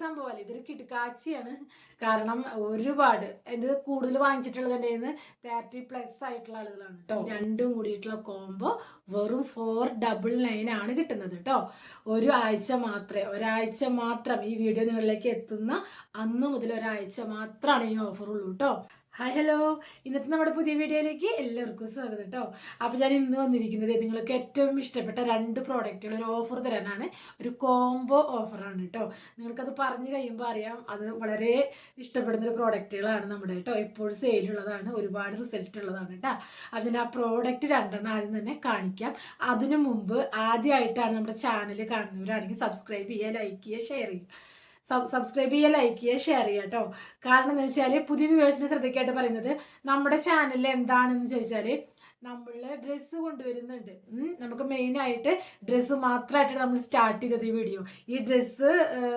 സംഭവമല്ല ഇതൊരു കിടുക്കാച്ചിയാണ്. കാരണം ഒരുപാട് ഇത് കൂടുതൽ വാങ്ങിച്ചിട്ടുള്ളത് എന്റെ തേർട്ടി പ്ലസ് ആയിട്ടുള്ള ആളുകളാണ്. കേട്ടോ രണ്ടും കൂടിയിട്ടുള്ള കോംബോ വെറും ഫോർ ഡബിൾ നയൻ ആണ് കിട്ടുന്നത് കേട്ടോ ഒരു ആഴ്ച മാത്രമേ ഒരാഴ്ച മാത്രം ഈ വീഡിയോ നിങ്ങളിലേക്ക് എത്തുന്ന അന്ന് മുതൽ ഒരാഴ്ച മാത്രമാണ് ഈ ഓഫർ ഉള്ളൂ കേട്ടോ ഹായ് ഹലോ ഇന്നത്തെ നമ്മുടെ പുതിയ വീഡിയോയിലേക്ക് എല്ലാവർക്കും സ്വാഗതം കേട്ടോ അപ്പോൾ ഞാൻ ഇന്ന് വന്നിരിക്കുന്നത് നിങ്ങൾക്ക് ഏറ്റവും ഇഷ്ടപ്പെട്ട രണ്ട് പ്രോഡക്റ്റുകൾ ഒരു ഓഫർ തരാനാണ്. ഒരു കോംബോ ഓഫറാണ് കേട്ടോ നിങ്ങൾക്കത് പറഞ്ഞു കഴിയുമ്പോൾ അറിയാം അത് വളരെ ഇഷ്ടപ്പെടുന്ന പ്രോഡക്റ്റുകളാണ് നമ്മുടെ കേട്ടോ എപ്പോഴും സെയിലുള്ളതാണ് ഒരുപാട് റിസൾട്ട് ഉള്ളതാണ് കേട്ടോ അപ്പം ഞാൻ ആ പ്രോഡക്റ്റ് രണ്ടെണ്ണം ആദ്യം തന്നെ കാണിക്കാം. അതിനു മുമ്പ് ആദ്യമായിട്ടാണ് നമ്മുടെ ചാനൽ കാണുന്നവരാണെങ്കിൽ സബ്സ്ക്രൈബ് ചെയ്യുക ലൈക്ക് ചെയ്യുക ഷെയർ ചെയ്യുക. സബ്സ്ക്രൈബ് ചെയ്യുക ലൈക്ക് ചെയ്യുക ഷെയർ ചെയ്യുക കേട്ടോ കാരണം എന്ന് വെച്ചാൽ പുതിയ വ്യൂവേഴ്സിനെ ശ്രദ്ധിക്കായിട്ട് പറയുന്നത് നമ്മുടെ ചാനലിൽ എന്താണെന്ന് ചോദിച്ചാൽ നമ്മൾ ഡ്രസ്സ് കൊണ്ടുവരുന്നുണ്ട്. നമുക്ക് മെയിനായിട്ട് ഡ്രസ്സ് മാത്രമായിട്ട് നമ്മൾ സ്റ്റാർട്ട് ചെയ്തത് ഈ വീഡിയോ ഈ ഡ്രസ്സ്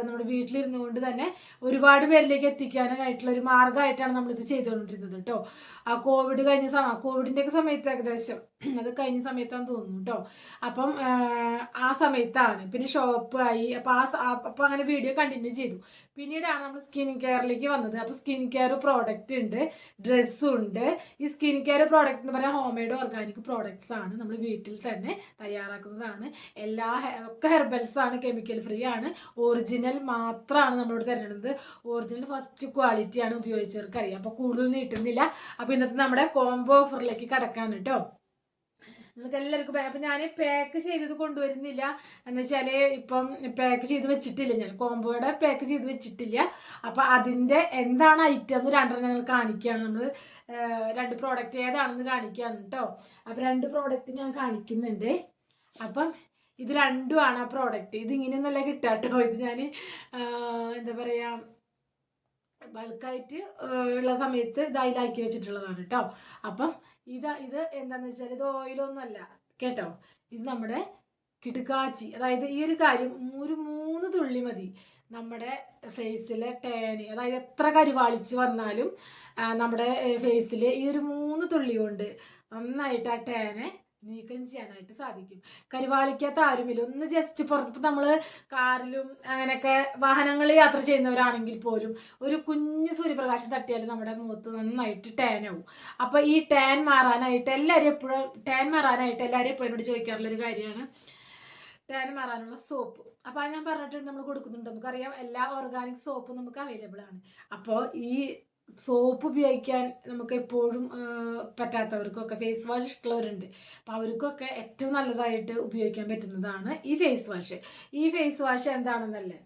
നമ്മുടെ വീട്ടിലിരുന്നു കൊണ്ട് തന്നെ ഒരുപാട് പേരിലേക്ക് എത്തിക്കാനായിട്ടുള്ള ഒരു മാർഗമായിട്ടാണ് നമ്മളിത് ചെയ്തുകൊണ്ടിരുന്നത് കേട്ടോ ആ കോവിഡ് കഴിഞ്ഞ സമയം കോവിഡിന്റെ ഒക്കെ സമയത്ത് ഏകദേശം അത് കഴിഞ്ഞ സമയത്താന്ന് തോന്നുന്നു കേട്ടോ അപ്പം ആ, സമയത്താണ്. പിന്നെ ഷോപ്പ് ആയി. അപ്പം ആ- അപ്പം അങ്ങനെ വീഡിയോ കണ്ടിന്യൂ ചെയ്തു. പിന്നീടാണ് നമ്മൾ സ്കിൻ കെയറിലേക്ക് വന്നത്. അപ്പോൾ സ്കിൻ കെയർ പ്രോഡക്റ്റ് ഉണ്ട് ഡ്രസ്സും ഉണ്ട്. ഈ സ്കിൻ കെയർ പ്രോഡക്റ്റ് എന്ന് പറഞ്ഞാൽ ഹോം മെയ്ഡ് ഓർഗാനിക് പ്രോഡക്ട്സ് ആണ്. നമ്മൾ വീട്ടിൽ തന്നെ തയ്യാറാക്കുന്നതാണ്. എല്ലാ ഒക്കെ ഹെർബൽസ് ആണ് കെമിക്കൽ ഫ്രീ ആണ്. ഒറിജിനൽ മാത്രമാണ് നമ്മളോട് തരുന്നത് ഒറിജിനൽ ഫസ്റ്റ് ക്വാളിറ്റി ആണ് ഉപയോഗിച്ചവർക്ക് അറിയാം അപ്പോൾ കൂടുതൽ നീട്ടുന്നില്ല അപ്പോൾ ഇന്നത്തെ നമ്മുടെ കോംബോ ഓഫറിലേക്ക് കടക്കാണ് കേട്ടോ. നിങ്ങൾക്ക് എല്ലാവർക്കും അപ്പം ഞാൻ പാക്ക് ചെയ്തത് കൊണ്ടുവരുന്നില്ല. എന്ന് വെച്ചാൽ ഇപ്പം പാക്ക് ചെയ്ത് വെച്ചിട്ടില്ല ഞാൻ. കോംബോയുടെ പാക്ക് ചെയ്ത് വെച്ചിട്ടില്ല. അപ്പം അതിന്റെ എന്താണ് ഐറ്റം എന്ന് രണ്ടെണ്ണം ഞങ്ങൾ കാണിക്കുകയാണ് നമ്മൾ രണ്ട് പ്രോഡക്റ്റ് ഏതാണെന്ന് കാണിക്കുകയാണ് കേട്ടോ അപ്പം രണ്ട് പ്രോഡക്റ്റ് ഞാൻ കാണിക്കുന്നുണ്ട്. അപ്പം ഇത് രണ്ടുമാണ് ആ പ്രോഡക്റ്റ് ഇത് ഇങ്ങനെയൊന്നല്ല കിട്ടുക കേട്ടോ ഇത് ഞാൻ എന്താ പറയുക ബൾക്കായിട്ട് ഉള്ള സമയത്ത് ഇതായിലാക്കി വെച്ചിട്ടുള്ളതാണ് കേട്ടോ അപ്പം ഇത് ഇത് എന്താന്ന് വെച്ചാൽ ഇത് ഓയിലൊന്നുമല്ല കേട്ടോ? ഇത് നമ്മുടെ കിടുക്കാച്ചി അതായത് ഈ ഒരു കാര്യം ഒരു മൂന്ന് തുള്ളി മതി. നമ്മുടെ ഫേസിലെ ടേന് അതായത് എത്ര കരുവാളിച്ച് വന്നാലും നമ്മുടെ ഫേസിൽ ഈ ഒരു മൂന്ന് തുള്ളി കൊണ്ട് നന്നായിട്ട് ആ ടേനെ നീക്കം ചെയ്യാനായിട്ട് സാധിക്കും. കരിവാളിക്കാത്ത ആരുമില്ല. ഒന്ന് ജസ്റ്റ് പുറത്ത് നമ്മൾ കാറിലും അങ്ങനെയൊക്കെ വാഹനങ്ങളിൽ യാത്ര ചെയ്യുന്നവരാണെങ്കിൽ പോലും ഒരു കുഞ്ഞ് സൂര്യപ്രകാശം തട്ടിയാൽ നമ്മുടെ മുഖത്ത് നന്നായിട്ട് ടാൻ ആവും. അപ്പോൾ ഈ ടാൻ മാറാനായിട്ട് എല്ലാവരും എപ്പോഴും ടാൻ മാറാനായിട്ട് എല്ലാവരും എപ്പോഴും എന്നോട് ചോദിക്കാറുള്ളൊരു കാര്യമാണ്. ടാൻ മാറാനുള്ള സോപ്പ് അപ്പോൾ അത് ഞാൻ പറഞ്ഞിട്ടുണ്ട് നമ്മൾ കൊടുക്കുന്നുണ്ട്. നമുക്കറിയാം എല്ലാ ഓർഗാനിക് സോപ്പും നമുക്ക് അവൈലബിൾ ആണ്. അപ്പോൾ ഈ സോപ്പ് ഉപയോഗിക്കാൻ നമുക്ക് എപ്പോഴും പറ്റാത്തവർക്കൊക്കെ ഫേസ് വാഷ് ഇഷ്ടമുള്ളവരുണ്ട്. അപ്പോൾ അവർക്കൊക്കെ ഏറ്റവും നല്ലതായിട്ട് ഉപയോഗിക്കാൻ പറ്റുന്നതാണ് ഈ ഫേസ് വാഷ് ഈ ഫേസ് വാഷ് എന്താണെന്നല്ലേ?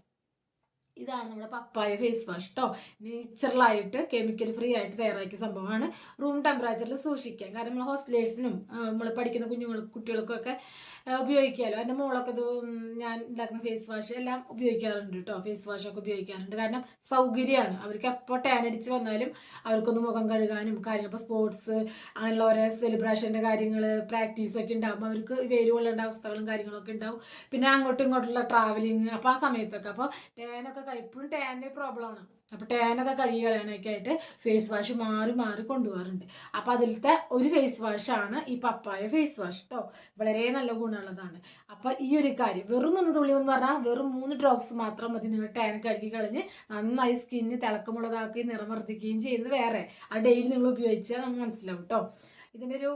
ഇതാണ് നമ്മുടെ പപ്പായ ഫേസ് വാഷ് കേട്ടോ നേച്ചുറലായിട്ട് കെമിക്കൽ ഫ്രീ ആയിട്ട് തയ്യാറാക്കിയ സംഭവമാണ്. റൂം ടെമ്പറേച്ചറിൽ സൂക്ഷിക്കാം. കാരണം നമ്മൾ ഹോസ്റ്റലേഴ്സിനും നമ്മൾ പഠിക്കുന്ന കുഞ്ഞുങ്ങൾ കുട്ടികൾക്കൊക്കെ ഉപയോഗിക്കാമല്ലോ എന്റെ മോളൊക്കെ ഇത് ഞാൻ ഉണ്ടാക്കുന്ന ഫേസ് വാഷ് എല്ലാം ഉപയോഗിക്കാറുണ്ട് കേട്ടോ ഫേസ് വാഷൊക്കെ ഉപയോഗിക്കാറുണ്ട്. കാരണം സൗകര്യമാണ്. അവർക്ക് എപ്പോൾ ടാൻ അടിച്ച് വന്നാലും അവർക്കൊന്ന് മുഖം കഴുകാനും കാര്യങ്ങൾ ഇപ്പോൾ സ്പോർട്സ് അങ്ങനെയുള്ള ഓരോ സെലിബ്രേഷന്റെ കാര്യങ്ങൾ പ്രാക്ടീസൊക്കെ ഉണ്ടാകുമ്പോൾ അവർക്ക് വേര് കൊള്ളേണ്ട അവസ്ഥകളും കാര്യങ്ങളൊക്കെ ഉണ്ടാവും. പിന്നെ അങ്ങോട്ടും ഇങ്ങോട്ടുള്ള ട്രാവലിങ് അപ്പോൾ ആ സമയത്തൊക്കെ. അപ്പോൾ ടാനൊക്കെ എപ്പോഴും ടാന്റെ പ്രോബ്ലമാണ് അപ്പോൾ ടാനൊക്കെ കഴുകി ആയിട്ട് ഫേസ് വാഷ് മാറി മാറി കൊണ്ടുപോകാറുണ്ട്. അപ്പോൾ അതിലത്തെ ഒരു ഫേസ് വാഷാണ് ഈ പപ്പായ ഫേസ് വാഷ് കേട്ടോ വളരെ നല്ല ഗുണമുള്ളതാണ്. അപ്പോൾ ഈ ഒരു കാര്യം വെറും ഒന്ന് തുള്ളി എന്ന് പറഞ്ഞാൽ വെറും മൂന്ന് ഡ്രോപ്സ് മാത്രം മതി. നിങ്ങൾ ടാൻ കഴുകി കളഞ്ഞ് നന്നായി സ്കിന്ന് തിളക്കമുള്ളതാക്കുകയും നിറം വർദ്ധിക്കുകയും ചെയ്യുന്നത് വേറെ. ആ ഡെയിലി നിങ്ങൾ ഉപയോഗിച്ചാൽ നമുക്ക് മനസ്സിലാവും കേട്ടോ ഇതിന്റെ ഒരു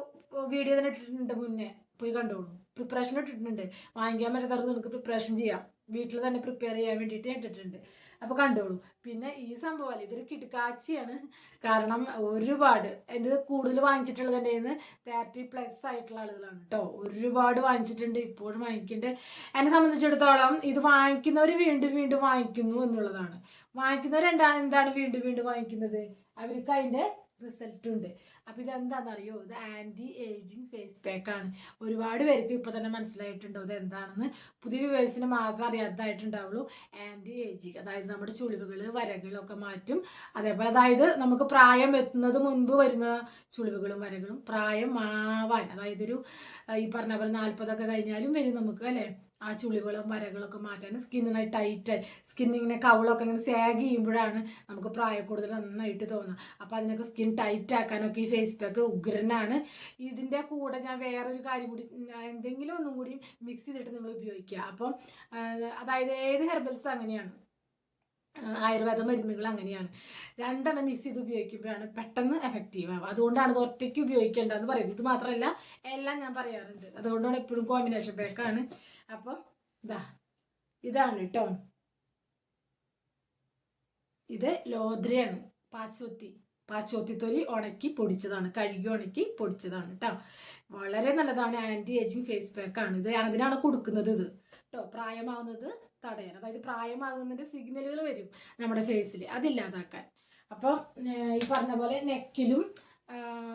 വീഡിയോ തന്നെ ഇട്ടിട്ടുണ്ട് മുന്നേ. പോയി കണ്ടോളൂ. പ്രിപ്പറേഷൻ ഇട്ടിട്ടുണ്ട്. വാങ്ങിക്കാൻ പറ്റാത്തവർക്ക് നിങ്ങൾക്ക് പ്രിപ്പറേഷൻ ചെയ്യാം. വീട്ടിൽ തന്നെ പ്രിപ്പയർ ചെയ്യാൻ വേണ്ടിയിട്ട് ഞാൻ ഇട്ടിട്ടുണ്ട്. അപ്പോൾ കണ്ടോളൂ. പിന്നെ ഈ സംഭവമല്ല ഇതൊരു കിടുക്കാച്ചിയാണ്. കാരണം ഒരുപാട് ഇത് കൂടുതൽ വാങ്ങിച്ചിട്ടുള്ളത് എന്റെ തേർട്ടി പ്ലസ് ആയിട്ടുള്ള ആളുകളാണ് കേട്ടോ ഒരുപാട് വാങ്ങിച്ചിട്ടുണ്ട് ഇപ്പോഴും വാങ്ങിക്കുന്നുണ്ട് എന്നെ സംബന്ധിച്ചിടത്തോളം ഇത് വാങ്ങിക്കുന്നവർ വീണ്ടും വീണ്ടും വാങ്ങിക്കുന്നു എന്നുള്ളതാണ്. വാങ്ങിക്കുന്നവർ എന്താ എന്താണ് വീണ്ടും വീണ്ടും വാങ്ങിക്കുന്നത്? അവർക്ക് അതിന്റെ റിസൾട്ട് ഉണ്ട് അപ്പോൾ ഇതെന്താണെന്നറിയോ ഇത് ആന്റി ഏജിങ് ഫേസ് പാക്കാണ് ഒരുപാട് പേർക്ക് ഇപ്പോൾ തന്നെ മനസ്സിലായിട്ടുണ്ടോ ഇത് എന്താണെന്ന്. പുതിയ വ്യൂവേഴ്സിന് മാത്രം അറിയാത്തതായിട്ടുണ്ടാവുള്ളൂ ആന്റി ഏജിങ് അതായത് നമ്മുടെ ചുളിവുകൾ വരകളൊക്കെ മാറ്റും. അതേപോലെ അതായത് നമുക്ക് പ്രായം എത്തുന്നത് മുൻപ് വരുന്ന ചുളിവുകളും വരകളും പ്രായം മാവാൻ അതായത് ഒരു ഈ പറഞ്ഞ പോലെ നാൽപ്പതൊക്കെ കഴിഞ്ഞാലും വരും നമുക്ക് അല്ലേ? ആ ചുളികളും വരകളൊക്കെ മാറ്റാൻ സ്കിൻ നന്നായി ടൈറ്റ് സ്കിൻ ഇങ്ങനെ കവളൊക്കെ ഇങ്ങനെ സാഗ് ചെയ്യുമ്പോഴാണ് നമുക്ക് പ്രായക്കൂടുതൽ നന്നായിട്ട് തോന്നുക അപ്പോൾ അതിനൊക്കെ സ്കിൻ ടൈറ്റ് ആക്കാനൊക്കെ ഈ ഫേസ് പാക്ക് ഉഗ്രനാണ്. ഇതിന്റെ കൂടെ ഞാൻ വേറൊരു കാര്യം കൂടി എന്തെങ്കിലും ഒന്നും കൂടി മിക്സ് ചെയ്തിട്ട് നിങ്ങൾ ഉപയോഗിക്കുക. അപ്പം അതായത് ഏത് ഹെർബൽസ് അങ്ങനെയാണ്? ആയുർവേദ മരുന്നുകൾ അങ്ങനെയാണ്. രണ്ടെണ്ണം മിക്സ് ചെയ്ത് ഉപയോഗിക്കുമ്പോഴാണ് പെട്ടെന്ന് എഫക്റ്റീവ് ആവുക. അതുകൊണ്ടാണ് ഇത് ഒറ്റയ്ക്ക് ഉപയോഗിക്കേണ്ടതെന്ന് പറയുന്നത്. ഇത് മാത്രമല്ല എല്ലാം ഞാൻ പറയാറുണ്ട്. അതുകൊണ്ടാണ് എപ്പോഴും കോമ്പിനേഷൻ പാക്കാണ് അപ്പം ഇതാ ഇതാണ് കേട്ടോ ഇത് ലോദ്രയാണ് പാച്ചോത്തി പാച്ചോത്തി തൊലി ഉണക്കി പൊടിച്ചതാണ് കഴുകി ഉണക്കി പൊടിച്ചതാണ് കേട്ടോ വളരെ നല്ലതാണ് ആന്റി ഏജിങ് ഫേസ് പാക്കാണ് ഇത് അതിനാണ് കൊടുക്കുന്നത് ഇത്. കേട്ടോ പ്രായമാവുന്നത് തടയാൻ അതായത് പ്രായമാകുന്നതിന്റെ സിഗ്നലുകൾ വരും നമ്മുടെ ഫേസിൽ അതില്ലാതാക്കാൻ അപ്പോൾ ഈ പറഞ്ഞ പോലെ നെക്കിലും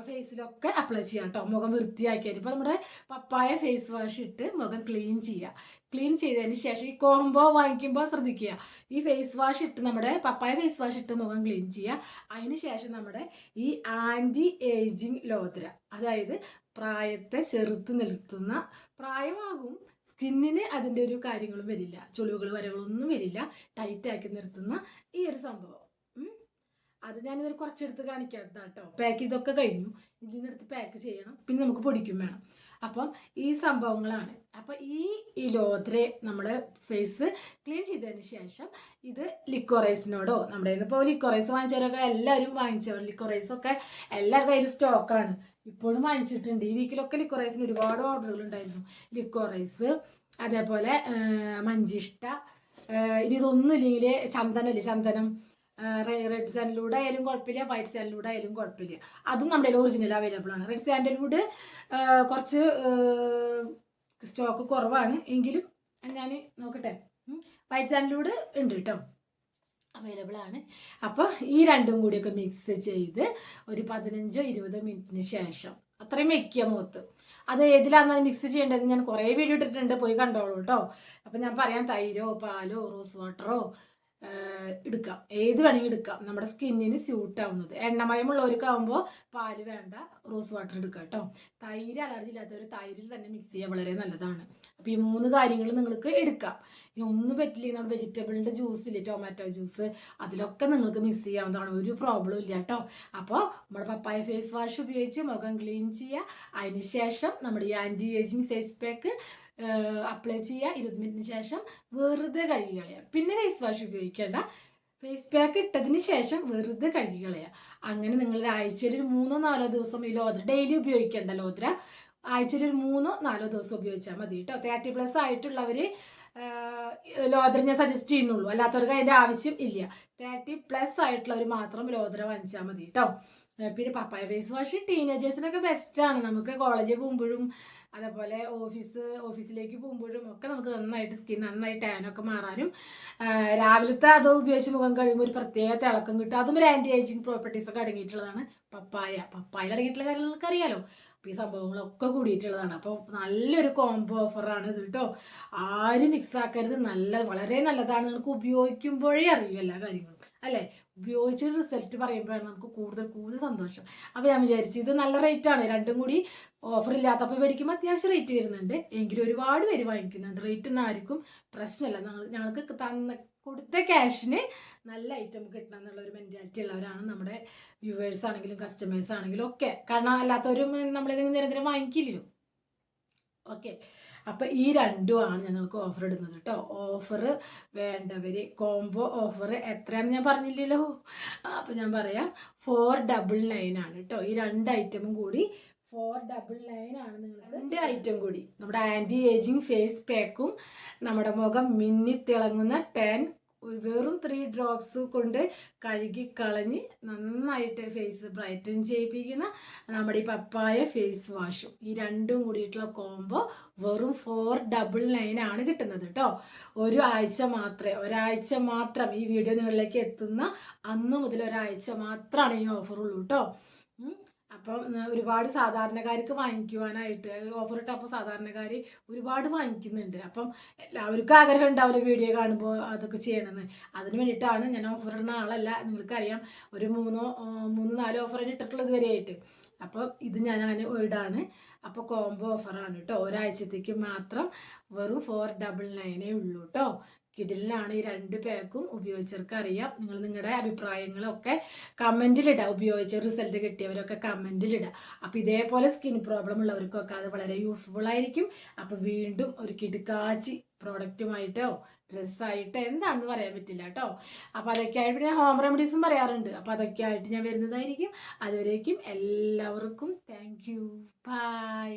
ഫേസിലൊക്കെ അപ്ലൈ ചെയ്യാം കേട്ടോ മുഖം വൃത്തിയാക്കിയാൽ ഇപ്പോൾ നമ്മുടെ പപ്പായ ഫേസ് വാഷ് ഇട്ട് മുഖം ക്ലീൻ ചെയ്യുക ക്ലീൻ ചെയ്തതിന് ശേഷം ഈ കോംബോ വാങ്ങിക്കുമ്പോൾ ശ്രദ്ധിക്കുക. ഈ ഫേസ് വാഷ് ഇട്ട് നമ്മുടെ പപ്പായ ഫേസ് വാഷ് ഇട്ട് മുഖം ക്ലീൻ ചെയ്യുക അതിന് ശേഷം നമ്മുടെ ഈ ആന്റി ഏജിങ് ലോദ്ര അതായത് പ്രായത്തെ ചെറുത്ത് നിർത്തുന്ന പ്രായമാകും. സ്കിന്നിന് അതിന്റെ ഒരു കാര്യങ്ങളും വരില്ല. ചുളിവുകൾ വരകളൊന്നും വരില്ല. ടൈറ്റാക്കി നിർത്തുന്ന ഈ ഒരു സംഭവം. ഞാനിതിൽ കുറച്ചെടുത്ത് കാണിക്കാത്ത കേട്ടോ പാക്ക് ഇതൊക്കെ കഴിഞ്ഞു. ഇതിനടുത്ത് പാക്ക് ചെയ്യണം. പിന്നെ നമുക്ക് പൊടിക്കും വേണം. അപ്പം ഈ സംഭവങ്ങളാണ്. അപ്പം ഈ ഈ ലോദ്രെ നമ്മൾ ഫേസ് ക്ലീൻ ചെയ്തതിന് ശേഷം ഇത് ലിക്വറൈസിനോടോ നമ്മുടെ ഇപ്പോൾ ലിക്വറൈസ് വാങ്ങിച്ചവരൊക്കെ എല്ലാവരും വാങ്ങിച്ചവർ. ലിക്വറൈസൊക്കെ എല്ലാവരുടെ കയ്യിലും സ്റ്റോക്കാണ് ഇപ്പോഴും വാങ്ങിച്ചിട്ടുണ്ട്. ഈ വീക്കിലൊക്കെ ലിക്വറൈസിന് ഒരുപാട് ഓർഡറുകൾ ഉണ്ടായിരുന്നു. ലിക്വറൈസ് അതേപോലെ മഞ്ചിഷ്ട ഇനി ഇതൊന്നും ഇല്ലെങ്കിൽ ചന്ദനമല്ലേ ചന്ദനം. റെഡ് സാൻഡൽവുഡ് ആയാലും കുഴപ്പമില്ല വൈറ്റ് സാൻഡൽവുഡ് ആയാലും കുഴപ്പമില്ല. അതും നമ്മുടെ കയ്യിൽ ഒറിജിനൽ അവൈലബിൾ ആണ്. റെഡ് സാൻഡൽവുഡ് കുറച്ച് സ്റ്റോക്ക് കുറവാണ്. എങ്കിലും ഞാൻ നോക്കട്ടെ. വൈറ്റ് സാൻഡൽവുഡ് ഉണ്ട് കേട്ടോ അവൈലബിൾ ആണ്. അപ്പോൾ ഈ രണ്ടും കൂടിയൊക്കെ മിക്സ് ചെയ്ത് ഒരു പതിനഞ്ചോ ഇരുപതോ മിനിറ്റിന് ശേഷം. അത്രയും വെക്കുക മുഖത്ത്. അത് ഏതിലാണെന്ന് മിക്സ് ചെയ്യേണ്ടത് ഞാൻ കുറേ വീഡിയോ ഇട്ടിട്ടുണ്ട്. പോയി കണ്ടോളൂ കേട്ടോ അപ്പം ഞാൻ പറയാം തൈരോ പാലോ റോസ് വാട്ടറോ എടുക്കാം. ഏത് വേണമെങ്കിൽ എടുക്കാം. നമ്മുടെ സ്കിന്നിന് സ്യൂട്ട് ആവുന്നത്. എണ്ണമയമുള്ളവർക്ക് ആകുമ്പോൾ പാൽ വേണ്ട റോസ് വാട്ടർ എടുക്കാം കേട്ടോ. തൈര് അലർജി ഇല്ലാത്തവർ തൈരിൽ തന്നെ മിക്സ് ചെയ്യാൻ വളരെ നല്ലതാണ്. അപ്പോൾ ഈ മൂന്ന് കാര്യങ്ങൾ നിങ്ങൾക്ക് എടുക്കാം. ഇനി ഒന്നും പറ്റില്ലെങ്കിൽ നമ്മുടെ വെജിറ്റബിളിന്റെ ജ്യൂസില്ലേ ടൊമാറ്റോ ജ്യൂസ് അതിലൊക്കെ നിങ്ങൾക്ക് മിക്സ് ചെയ്യാവുന്നതാണ്. ഒരു പ്രോബ്ലം ഇല്ല കേട്ടോ. അപ്പോൾ നമ്മുടെ പപ്പായ ഫേസ് വാഷ് ഉപയോഗിച്ച് മുഖം ക്ലീൻ ചെയ്യുക. അതിന് ശേഷം നമ്മുടെ ഈ anti ageing face pack apply ചെയ്യുക ഇരുപത് മിനിറ്റിന് ശേഷം വെറുതെ കഴുകി കളയുക. പിന്നെ ഫേസ് വാഷ് ഉപയോഗിക്കേണ്ട. ഫേസ് പാക്ക് ഇട്ടതിന് ശേഷം വെറുതെ കഴുകി കളയുക. അങ്ങനെ നിങ്ങൾ ആഴ്ചയിൽ ഒരു മൂന്നോ നാലോ ദിവസം ഈ ലോദ്ര ഡെയിലി ഉപയോഗിക്കേണ്ട ലോദ്ര. ആഴ്ചയിൽ ഒരു മൂന്നോ നാലോ ദിവസം ഉപയോഗിച്ചാൽ മതി കേട്ടോ. തേർട്ടി പ്ലസ് ആയിട്ടുള്ളവർ ലോദ്ര ഞാൻ സജസ്റ്റ് ചെയ്യുന്നുള്ളൂ. അല്ലാത്തവർക്ക് അതിന്റെ ആവശ്യം ഇല്ല. തേർട്ടി പ്ലസ് ആയിട്ടുള്ളവർ മാത്രം ലോദ്ര വാങ്ങിച്ചാൽ മതി കേട്ടോ. പിന്നെ പപ്പായ ഫേസ് വാഷ് ടീനേജേഴ്സിനൊക്കെ ബെസ്റ്റാണ് നമുക്ക് കോളേജിൽ പോകുമ്പോഴും അതേപോലെ ഓഫീസ് ഓഫീസിലേക്ക് പോകുമ്പോഴും ഒക്കെ നമുക്ക് നന്നായിട്ട് സ്കിൻ നന്നായിട്ട് ടാനൊക്കെ മാറാനും രാവിലത്തെ അത് ഉപയോഗിച്ച് മുഖം കഴിയുമ്പോൾ ഒരു പ്രത്യേക തിളക്കം കിട്ടും. അതും ഒരു ആന്റി ഏജിങ് പ്രോപ്പർട്ടീസ് ഒക്കെ അടങ്ങിയിട്ടുള്ളതാണ് പപ്പായ. പപ്പായയിൽ അടങ്ങിയിട്ടുള്ള കാര്യങ്ങൾ അറിയാലോ? അപ്പോൾ ഈ സംഭവങ്ങളൊക്കെ കൂടിയിട്ടുള്ളതാണ്. അപ്പോൾ നല്ലൊരു കോംബോ ഓഫറാണ് ഇത് കേട്ടോ ആരും മിക്സ് ആക്കരുത്. നല്ല വളരെ നല്ലതാണ്. നിങ്ങൾക്ക് ഉപയോഗിക്കുമ്പോഴേ അറിയൂ എല്ലാ കാര്യങ്ങളും. അല്ലേ? ഉപയോഗിച്ച റിസൾട്ട് പറയുമ്പോഴാണ് നമുക്ക് കൂടുതൽ കൂടുതൽ സന്തോഷം. അപ്പോൾ ഞാൻ വിചാരിച്ചു ഇത് നല്ല റേറ്റ് ആണ്. രണ്ടും കൂടി ഓഫർ ഇല്ലാത്തപ്പോൾ മേടിക്കുമ്പോൾ അത്യാവശ്യം റേറ്റ് വരുന്നുണ്ട്. എങ്കിലും ഒരുപാട് പേര് വാങ്ങിക്കുന്നുണ്ട്. റേറ്റ് ഒന്നും ആർക്കും പ്രശ്നമല്ല. ഞങ്ങൾ ഞങ്ങൾക്ക് തന്ന കൊടുത്ത ക്യാഷിന് നല്ല ഐറ്റം കിട്ടണം എന്നുള്ള ഒരു മെന്റാലിറ്റി ഉള്ളവരാണ് നമ്മുടെ വ്യൂവേഴ്സ് ആണെങ്കിലും കസ്റ്റമേഴ്സ് ആണെങ്കിലും ഒക്കെ. കാരണം അല്ലാത്തവരും നമ്മളിത് നിരന്തരം വാങ്ങിക്കില്ലല്ലോ. ഓക്കെ അപ്പം ഈ രണ്ടുമാണ് ഞങ്ങൾക്ക് ഓഫർ ഇടുന്നത് കേട്ടോ ഓഫർ വേണ്ടവർ കോംബോ ഓഫർ എത്രയാണെന്ന് ഞാൻ പറഞ്ഞില്ലല്ലോ. അപ്പം ഞാൻ പറയാം ഫോർ ഡബിൾ നയൻ ആണ് കേട്ടോ ഈ രണ്ട് ഐറ്റമും കൂടി ഫോർ ഡബിൾ നയൻ ആണ് നിങ്ങൾക്ക് രണ്ട് ഐറ്റം കൂടി. നമ്മുടെ ആന്റി ഏജിങ് ഫേസ് പാക്കും നമ്മുടെ മുഖം മിന്നി തിളങ്ങുന്ന ടെൻ വെറും ത്രീ ഡ്രോപ്സ് കൊണ്ട് കഴുകി കളഞ്ഞ് നന്നായിട്ട് ഫേസ് ബ്രൈറ്റൻ ചെയ്യിപ്പിക്കുന്ന നമ്മുടെ ഈ പപ്പായ ഫേസ് വാഷും ഈ രണ്ടും കൂടിയിട്ടുള്ള കോംബോ വെറും ഫോർ ഡബിൾ നയൻ ആണ് കിട്ടുന്നത് കേട്ടോ ഒരു ആഴ്ച മാത്രമേ ഒരാഴ്ച മാത്രം ഈ വീഡിയോ നിങ്ങളിലേക്ക് എത്തുന്ന അന്ന് മുതൽ ഒരാഴ്ച മാത്രമാണ് ഈ ഓഫറുള്ളൂ കേട്ടോ. അപ്പം ഒരുപാട് സാധാരണക്കാർക്ക് വാങ്ങിക്കുവാനായിട്ട് ഓഫർ ഇട്ടപ്പോൾ സാധാരണക്കാർ ഒരുപാട് വാങ്ങിക്കുന്നുണ്ട്. അപ്പം എല്ലാവർക്കും ആഗ്രഹം ഉണ്ടാവില്ല വീഡിയോ കാണുമ്പോൾ അതൊക്കെ ചെയ്യണമെന്ന്. അതിന് വേണ്ടിയിട്ടാണ് ഞാൻ ഓഫർ ഇടുന്ന ആളല്ല. നിങ്ങൾക്കറിയാം ഒരു മൂന്നോ മൂന്ന് നാല് ഓഫർ ഇട്ടിട്ടുള്ളത് വരെയായിട്ട്. അപ്പോൾ ഇത് ഞാൻ അങ്ങനെ ഇടാണ്. അപ്പോൾ കോംബോ ഓഫറാണ് കേട്ടോ. ഒരാഴ്ചത്തേക്ക് മാത്രം വെറും ഫോർ ഡബിൾ നയനേ ഉള്ളൂ കേട്ടോ. കിഡിലിനാണ് ഈ രണ്ട് പാക്കും ഉപയോഗിച്ചവർക്ക് അറിയാം. നിങ്ങൾ നിങ്ങളുടെ അഭിപ്രായങ്ങളൊക്കെ കമന്റിലിടുക ഉപയോഗിച്ച റിസൾട്ട് കിട്ടിയവരൊക്കെ കമന്റിലിടുക അപ്പോൾ ഇതേപോലെ സ്കിൻ പ്രോബ്ലം ഉള്ളവർക്കൊക്കെ അത് വളരെ യൂസ്ഫുൾ ആയിരിക്കും. അപ്പോൾ വീണ്ടും ഒരു കിടുക്കാച്ചി പ്രോഡക്റ്റുമായിട്ടോ ഡ്രസ്സായിട്ടോ എന്താണെന്ന് പറയാൻ പറ്റില്ല കേട്ടോ അപ്പോൾ അതൊക്കെ ആയിട്ട് ഞാൻ ഹോം റെമഡീസും പറയാറുണ്ട്. അപ്പോൾ അതൊക്കെ ആയിട്ട് ഞാൻ വരുന്നതായിരിക്കും. അതുവരേക്കും എല്ലാവർക്കും താങ്ക് യു ബൈ